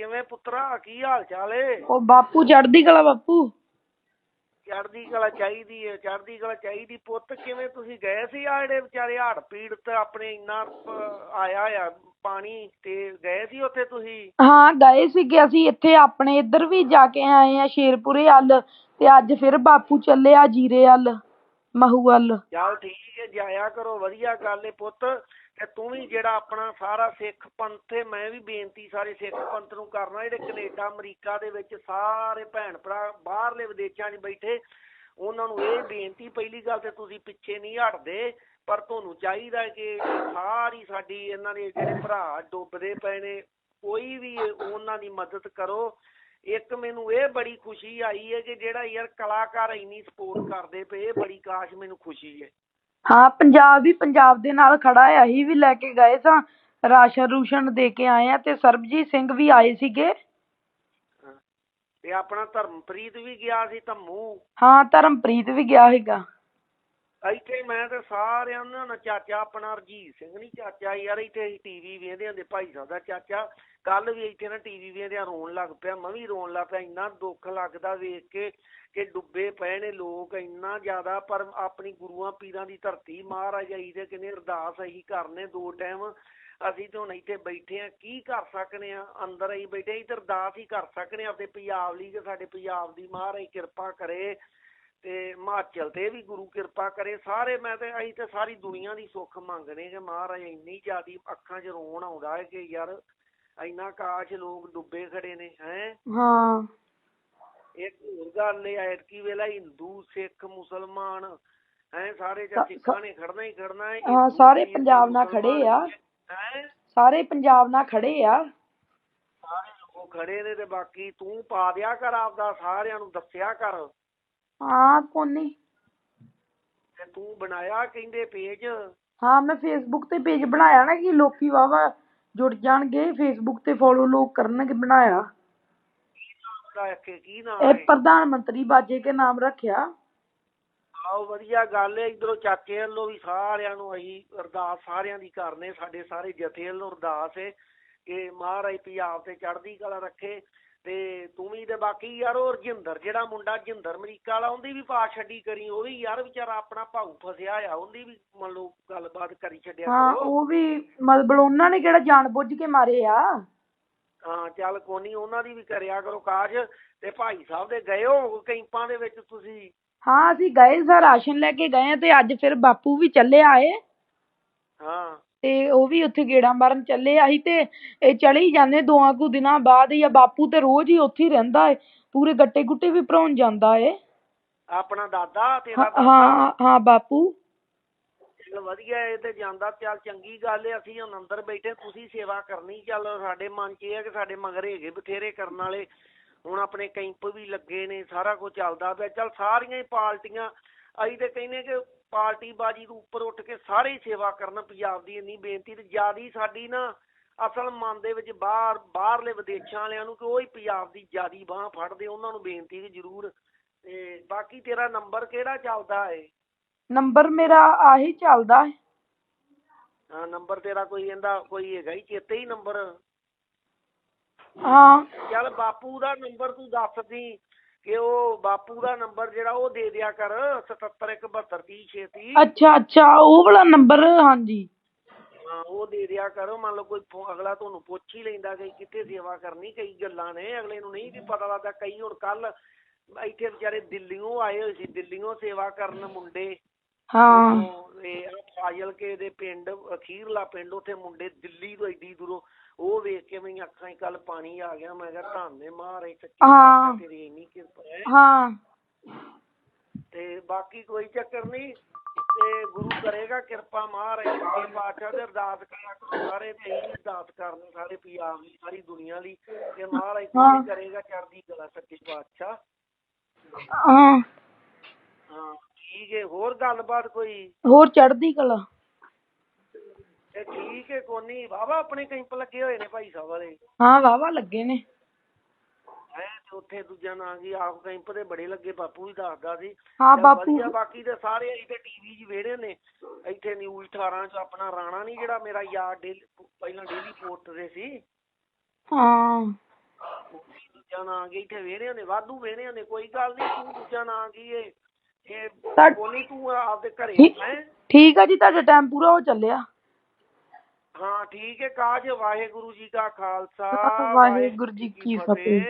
ਕਿਵੇਂ ਪੁੱਤਰਾ? ਕੀ ਹਾਲ ਚਾਲ ਏ? ਉਹ ਬਾਪੂ ਚੜਦੀ ਕਲਾ ਬਾਪੂ। ਚੜ੍ਹਦੀ ਕਲਾ ਚਾਹੀਦੀ ਏ ਚੜ੍ਹਦੀ ਕਲਾ ਚਾਹੀਦੀ। ਪੁੱਤ ਕਿਵੇਂ ਤੁਸੀਂ ਗਏ ਸੀ ਆ ਜਿਹੜੇ ਵਿਚਾਰੇ ਹੜ੍ਹ ਪੀੜਤ ਆਪਣੇ ਇੰਨਾ ਪ- ਆਇਆ ਆ ਪਾਣੀ ਤੇ ਗਏ ਸੀ ਉੱਥੇ ਤੁਸੀਂ? ਹਾਂ ਗਏ ਸੀਗੇ ਅਸੀਂ ਇੱਥੇ ਆਪਣੇ। ਇੱਧਰ ਵੀ ਜਾ ਕੇ ਆਏ ਆ ਸ਼ੇਰਪੁਰੇ ਵੱਲ ਤੇ ਅੱਜ ਫਿਰ ਬਾਪੂ ਚੱਲੇ ਆ ਜੀਰੇ ਵੱਲ ਮਹੂ ਵੱਲ। ਚੱਲ ਠੀਕ ਏ ਜਾਇਆ ਕਰੋ ਵਧੀਆ ਗੱਲ ਏ ਪੁੱਤ। ਤੇ ਤੂੰ ਵੀ ਜਿਹੜਾ ਆਪਣਾ ਸਾਰਾ ਸਿੱਖ ਪੰਥ ਏ ਮੈਂ ਵੀ ਬੇਨਤੀ ਸਾਰੇ ਸਿੱਖ ਪੰਥ ਨੂੰ ਕਰਨਾ, ਜਿਹੜੇ ਕੈਨੇਡਾ, ਅਮਰੀਕਾ ਦੇ ਵਿੱਚ ਸਾਰੇ ਭੈਣ ਭਰਾ ਬਾਹਰਲੇ ਵਿਦੇਸ਼ਾਂ 'ਚ ਬੈਠੇ, ਉਹਨਾਂ ਨੂੰ ਇਹ ਬੇਨਤੀ, ਪਹਿਲੀ ਗੱਲ ਤੇ ਤੁਸੀਂ ਪਿੱਛੇ ਨਹੀਂ ਹਟਦੇ, ਪਰ ਤੁਹਾਨੂੰ ਚਾਹੀਦਾ ਕਿ ਸਾਰੀ ਸਾਡੀ ਇਹਨਾਂ ਦੇ ਜਿਹੜੇ ਭਰਾ ਡੁੱਬਦੇ ਪਏ ਨੇ, ਕੋਈ ਵੀ ਉਹਨਾਂ ਦੀ ਮਦਦ ਕਰੋ। ਇੱਕ ਮੈਨੂੰ ਇਹ ਬੜੀ ਖੁਸ਼ੀ ਆਈ ਹੈ ਕਿ ਜਿਹੜਾ ਯਾਰ ਕਲਾਕਾਰ ਇੰਨੀ ਸਪੋਰਟ ਕਰਦੇ ਪਏ, ਇਹ ਬੜੀ ਕਾਸ਼ ਮੈਨੂੰ ਖੁਸ਼ੀ ਹੈ। ਹਾਂ ਪੰਜਾਬ ਵੀ ਪੰਜਾਬ ਦੇ ਨਾਲ ਖੜਾ ਹੈ ਅਸੀਂ ਵੀ ਲੈ ਕੇ ਗਏ ਸਾਂ ਰਾਸ਼ਨ ਰੂਸ਼ਨ ਦੇ ਕੇ ਆਏ ਆ ਤੇ ਸਰਬਜੀਤ ਸਿੰਘ ਵੀ ਆਏ ਸੀਗੇ। ਤੇ ਆਪਣਾ ਧਰਮਪ੍ਰੀਤ ਵੀ ਗਿਆ ਸੀ ਧੰਮੂ? ਹਾਂ ਧਰਮਪ੍ਰੀਤ ਵੀ ਗਿਆ ਸੀਗਾ। ਇੱਥੇ ਮੈਂ ਤੇ ਸਾਰਿਆਂ ਨੂੰ ਨਾ ਚਾਚਾ ਆਪਣਾ ਰਜੀਤ ਸਿੰਘ ਨਹੀਂ ਚਾਚਾ ਯਾਰ ਇੱਥੇ ਅਸੀਂ ਟੀਵੀ ਵੇਖਦੇ ਹੁੰਦੇ ਭਾਈ ਸਾਹਿਬ ਦਾ ਚਾਚਾ। ਕੱਲ ਵੀ ਇੱਥੇ ਨਾ ਟੀਵੀ ਵੇਖਦਿਆਂ ਰੋਣ ਲੱਗ ਪਿਆ ਮੈਂ ਵੀ ਰੋਣ ਲੱਗ ਪਿਆ ਇੰਨਾ ਦੁੱਖ ਲੱਗਦਾ ਵੇਖ ਕੇ ਕਿ ਨੇ ਲੋਕ ਇੰਨਾ ਜ਼ਿਆਦਾ, ਪਰ ਆਪਣੀ ਗੁਰੂਆਂ ਪੀਰਾਂ ਦੀ ਧਰਤੀ ਮਹਾਰਾਜ ਆਈ ਤੇ ਕਹਿੰਦੇ ਅਰਦਾਸ ਅਸੀਂ ਕਰਨੇ ਦੋ ਟਾਈਮ ਅਸੀਂ ਤਾਂ ਹੁਣ ਇੱਥੇ ਬੈਠੇ ਆ ਕੀ ਕਰ ਸਕਨੇ ਆ? ਅੰਦਰ ਅਸੀਂ ਬੈਠੇ ਅਸੀਂ ਅਰਦਾਸ ਹੀ ਕਰ ਸਕਨੇ ਆ। ਆਪਣੇ ਪੰਜਾਬ ਲਈ ਕਿ ਸਾਡੇ ਪੰਜਾਬ ਦੀ ਮਹਾਰਾਜ ਕਿਰਪਾ ਕਰੇ ਤੇ ਹਿਮਾਚਲ ਤੇ ਵੀ ਗੁਰੂ ਕਿਰਪਾ ਕਰੇ, ਸਾਰੇ ਮੈਂ ਤੇ ਅਸੀਂ ਤੇ ਸਾਰੀ ਦੁਨੀਆ ਦੀ ਸੁੱਖ ਮੰਗਣੇ ਕਿ ਮਹਾਰਾਜ ਇੰਨੀ ਜ਼ਿਆਦੀ ਅੱਖਾਂ 'ਚ ਰੋਣ ਆਉਂਦਾ ਹੈ ਕਿ ਯਾਰ ਇੰਨਾ ਕਾਸ਼ ਲੋਕ ਡੁੱਬੇ ਖੜੇ ਨੇ, ਹੈ? ਹਾਂ। ਇੱਕ ਹੋਰ ਗੱਲ ਇਹ ਐਤਕੀ ਵੇਲਾ ਹਿੰਦੂ ਸਿੱਖ ਮੁਸਲਮਾਨ ਹੈ ਸਾਰੇ ਜਾਂ ਸਿੱਖਾਂ ਨੇ ਖੜਨਾ ਹੀ ਖੜਨਾ ਹੈ ਹਾਂ, ਸਾਰੇ ਪੰਜਾਬ ਨਾਲ ਖੜੇ ਆ। ਸਾਰੇ ਪੰਜਾਬ ਨਾਲ ਖੜੇ ਆ। ਸਾਰੇ ਲੋਕ ਖੜੇ ਨੇ ਤੇ ਬਾਕੀ ਤੂੰ ਪਾ ਦਿਆ ਕਰ ਆਪਦਾ ਸਾਰਿਆਂ ਨੂੰ ਦੱਸਿਆ ਕਰ। ਹਾਂ ਕੋਨੀ ਤੇ ਤੂੰ ਬਣਾਇਆ ਕਹਿੰਦੇ ਪੇਜ? ਹਾਂ ਮੈਂ ਫੇਸਬੁੱਕ ਤੇ ਪੇਜ ਬਣਾਇਆ ਨਾ ਕਿ ਲੋਕੀ ਵਾਵਾ ਜੁੜ ਜਾਣਗੇ ਫੇਸਬੁੱਕ ਤੇ ਫੋਲੋ ਲੋਕ ਕਰਨਗੇ ਬਣਾਇਆ। ਦਾ ਕਿ ਕੀ ਨਾਮ ਇਹ ਹੈ? ਪ੍ਰਧਾਨ ਮੰਤਰੀ ਬਾਜੇ ਕੇ ਨਾਮ ਰੱਖਿਆ। ਆਓ ਵਧੀਆ ਗੱਲ ਹੈ ਇਧਰੋਂ ਚਾਚੇ ਵੱਲੋਂ ਵੀ ਸਾਰਿਆਂ ਨੂੰ ਅਸੀਂ ਅਰਦਾਸ ਸਾਰਿਆਂ ਦੀ ਕਰਨੇ ਸਾਡੇ ਸਾਰੇ ਜਥੇ ਵੱਲੋਂ ਅਰਦਾਸ ਹੈ ਕਿ ਮਹਾਰਾਜ ਪੰਜਾਬ ਤੇ ਚੜ੍ਹਦੀ ਕਲਾ ਰੱਖੇ ਤੇ ਤੂੰ ਵੀ ਤੇ ਬਾਕੀ ਯਾਰ ਉਹ ਰਜਿੰਦਰ ਜਿਹੜਾ ਮੁੰਡਾ ਜਿੰਦਰ ਅਮਰੀਕਾ ਵਾਲਾ ਉਹਦੀ ਵੀ ਪਾ ਛੱਡੀ ਕਰੀ ਉਹ ਵੀ ਯਾਰ ਵਿਚਾਰਾ ਆਪਣਾ ਭਾਊ ਫਸਿਆ ਆ ਉਹਦੀ ਵੀ ਮੰਨ ਲਓ ਗੱਲਬਾਤ ਕਰੀ ਛੱਡਿਆ ਹਾਂ ਕਰੋ ਉਹ ਵੀ ਮਤਲਬ ਉਹਨਾਂ ਨੇ ਕਿਹੜਾ ਜਾਣ ਬੁੱਝ ਕੇ ਮਾਰੇ ਆ। ਹਾਂ ਚੱਲ ਕੋਨੀ ਉਹਨਾਂ ਦੀ ਵੀ ਕਰਿਆ ਕਰੋ ਕਾਜ ਤੇ ਭਾਈ ਸਾਹਿਬ ਦੇ ਗਏ ਹੋ ਕੈਂਪਾਂ ਦੇ ਵਿੱਚ ਤੁਸੀਂ? ਹਾਂ ਅਸੀਂ ਗਏ ਸਾਂ ਰਾਸ਼ਨ ਲੈ ਕੇ ਗਏ ਆ ਤੇ ਅੱਜ ਫਿਰ ਬਾਪੂ ਵੀ ਚੱਲੇ ਆਏ। ਹਾਂ। ਤੇ ਉਹ ਵੀ ਉੱਥੇ ਗੇੜਾ ਮਾਰਨ ਚੱਲੇ ਆ ਅਸੀਂ ਤੇ ਇਹ ਚਲੇ ਹੀ ਜਾਂਦੇ ਦੋਆਂ ਕੁ ਦਿਨਾਂ ਬਾਅਦ ਜਾਂ ਬਾਪੂ ਤੇ ਰੋਜ਼ ਹੀ ਉੱਥੇ ਹੀ ਰਹਿੰਦਾ ਏ ਪੂਰੇ ਗੱਟੇ ਗੁੱਟੇ ਵੀ ਭਰਾਉਣ ਜਾਂਦਾ ਏ। ਆਪਣਾ ਦਾਦਾ ਤੇਰਾ ਹਾਂ ਦਾਦਾ? ਹਾਂ ਹਾਂ ਬਾਪੂ। ਵਧੀਆ ਇਹ ਤੇ ਜਾਂਦਾ ਚੱਲ ਚੰਗੀ ਗੱਲ ਹੈ, ਅਸੀਂ ਹੁਣ ਅੰਦਰ ਬੈਠੇ, ਤੁਸੀਂ ਸੇਵਾ ਕਰਨੀ, ਚੱਲ ਸਾਡੇ ਮਨ 'ਚ ਇਹ ਹੈ ਕਿ ਸਾਡੇ ਮਗਰ ਹੈਗੇ, ਬਥੇਰੇ ਕਰਨ ਵਾਲੇ। ਹੁਣ ਆਪਣੇ ਕੈਂਪ ਵੀ ਲੱਗੇ ਨੇ, ਸਾਰਾ ਕੁਝ ਚੱਲਦਾ ਪਿਆ, ਚੱਲ ਸਾਰੀਆਂ ਹੀ ਪਾਰਟੀਆਂ, ਅਸੀਂ ਤੇ ਕਹਿੰਦੇ ਕਿ ਪਾਰਟੀ ਬਾਜੀ ਤੋਂ ਉੱਪਰ ਉੱਠ ਕੇ ਸਾਰੇ ਹੀ ਸੇਵਾ ਕਰਨ, ਪੰਜਾਬ ਦੀ ਇੰਨੀ ਬੇਨਤੀ ਤੇ ਜਿਆਦੀ ਸਾਡੀ ਨਾ ਅਸਲ ਮਨ ਦੇ ਵਿੱਚ ਬਾਹਰ, ਬਾਹਰਲੇ ਵਿਦੇਸ਼ਾਂ ਵਾਲਿਆਂ ਨੂੰ ਕਿ ਉਹ ਹੀ ਪੰਜਾਬ ਦੀ ਜਿਆਦੀ ਬਾਹ ਫੜਦੇ, ਉਹਨਾਂ ਨੂੰ ਬੇਨਤੀ ਵੀ ਜ਼ਰੂਰ, ਤੇ ਬਾਕੀ ਤੇਰਾ ਨੰਬਰ ਕਿਹੜਾ ਚੱਲਦਾ ਏ ਨੰਬਰ ਮੇਰਾ ਆਹੀ ਚੱਲਦਾ ਏ ਹਾਂ ਨੰਬਰ ਤੇਰਾ ਕੋਈ ਇਹਦਾ ਕੋਈ ਹੈਗਾ ਹੀ ਚੇਤੇ ਹੀ ਨੰਬਰ। ਹਾਂ। ਚੱਲ ਬਾਪੂ ਦਾ ਨੰਬਰ ਤੂੰ ਦੱਸ ਦੀ ਕਿ ਉਹ ਬਾਪੂ ਦਾ ਨੰਬਰ ਜਿਹੜਾ ਉਹ ਦੇ ਦਿਆ ਕਰ 77172336 ਅੱਛਾ ਅੱਛਾ ਉਹ ਵਾਲਾ ਨੰਬਰ ਹਾਂਜੀ। ਹਾਂ ਉਹ ਦੇ ਦਿਆ ਕਰੋ ਮੰਨ ਲਓ ਕੋਈ ਫੋ- ਅਗਲਾ ਤੁਹਾਨੂੰ ਪੁੱਛ ਹੀ ਲੈਂਦਾ ਕਿ ਕਿੱਥੇ ਸੇਵਾ ਕਰਨੀ ਕਈ ਗੱਲਾਂ ਨੇ ਅਗਲੇ ਨੂੰ ਨਹੀਂ ਵੀ ਪਤਾ ਲੱਗਦਾ ਕਈ ਹੁਣ ਕੱਲ ਇੱਥੇ ਵਿਚਾਰੇ ਦਿੱਲੀੋਂ ਆਏ ਹੋਏ ਸੀ ਦਿੱਲੀੋਂ ਸੇਵਾ ਕਰਨ ਮੁੰਡੇ। ਹਾਂ। ਇਹ ਦੇ ਪਿੰਡ ਅਖੀਰਲਾ ਪਿੰਡ ਉੱਥੇ ਮੁੰਡੇ ਦਿੱਲੀ ਤੋਂ ਐਡੀ ਦੂਰੋਂ ਉਹ ਵੇਖ ਕੇ ਮੇਰੀਆਂ ਅੱਖਾਂ 'ਚ ਕੱਲ ਪਾਣੀ ਆ ਗਿਆ ਮੈਂ ਕਿਹਾ ਧੰਨੇ ਮਾਰੇ ਸੱਚੀ ਹਾਂ। ਤੇਰੀ ਇੰਨੀ ਕਿਰਪਾ ਹੈ। ਹਾਂ। ਤੇ ਬਾਕੀ ਕੋਈ ਚੱਕਰ ਨਹੀਂ ਤੇ ਗੁਰੂ ਕਰੇਗਾ ਕਿਰਪਾ ਮਹਾਰਾਜ ਸੱਚੇ ਪਾਤਸ਼ਾਹ ਦੇ ਅਰਦਾਸ ਕਰੋ ਸਾਰੇ ਤੇ ਇਹੀ ਅਰਦਾਸ ਕਰਨ ਸਾਰੇ ਪੰਜਾਬ ਲਈ ਸਾਰੀ ਦੁਨੀਆ ਲਈ ਕਿ ਮਹਾਰਾਜ ਹਾਂ। ਕੋਈ ਕਰੇਗਾ ਚੜ੍ਹਦੀ ਕਲਾ ਸੱਚੇ ਪਾਤਸ਼ਾਹ। ਹਾਂ। ਹਾਂ। ਠੀਕ ਹੈ ਹੋਰ ਗੱਲਬਾਤ ਕੋਈ? ਹੋਰ ਚੜ੍ਹਦੀ ਕਲਾ। ਤੇ ਠੀਕ ਹੈ ਕੋਨੀ ਵਾਵਾ ਆਪਣੇ ਕੈਂਪ ਲੱਗੇ ਹੋਏ ਨੇ ਭਾਈ ਸਾਹਿਬ ਵਾਲੇ। ਹਾਂ ਵਾਵਾ ਲੱਗੇ ਨੇ। ਹੈ ਤੇ ਉੱਥੇ ਦੂਜਾ ਨਾਂ ਕੀ ਆਪ ਕੈਂਪ ਦੇ ਬੜੇ ਲੱਗੇ ਬਾਪੂ ਵੀ ਦੱਸਦਾ ਸੀ। ਹਾਂ ਬਾਪੂ। ਵਧੀਆ, ਬਾਕੀ ਤੇ ਸਾਰੇ ਇੱਥੇ ਟੀਵੀ 'ਚ ਵੇੜੇ ਨੇ। ਇੱਥੇ ਨਿਊਜ਼ 18 'ਚ ਆਪਣਾ ਰਾਣਾ ਨਹੀਂ ਜਿਹੜਾ ਮੇਰਾ ਯਾਰ ਡੇਲੀ ਪਹਿਲਾਂ ਡੇਲੀ ਪੋਸਟ ਦੇ ਸੀ। ਹਾਂ। ਦੂਜਾ ਨਾਂ ਕੀ ਇੱਥੇ ਵੇਹਣਿਆਂ ਨੇ ਵਾਧੂ ਵੇਹਣਿਆਂ ਨੇ ਕੋਈ ਗੱਲ ਨਹੀਂ ਤੂੰ ਦੂਜਾ ਨਾਂ ਕੀ ਏ? ਇਹ ਬੋਲੀ ਤੂੰ ਆਪਦੇ ਘਰੇ ਠੀਕ- ਹੈ? ਠੀਕ ਆ ਜੀ ਤੁਹਾਡਾ ਟਾਈਮ ਪੂਰਾ ਹੋ ਚੱਲਿਆ। ਹਾਂ ਠੀਕ ਹੈ ਕਾਜ ਵਾਹਿਗੁਰੂ ਜੀ ਕਾ ਖਾਲਸਾ ਵਾਹਿਗੁਰੂ ਜੀ ਕੀ ਫਤਿਹ।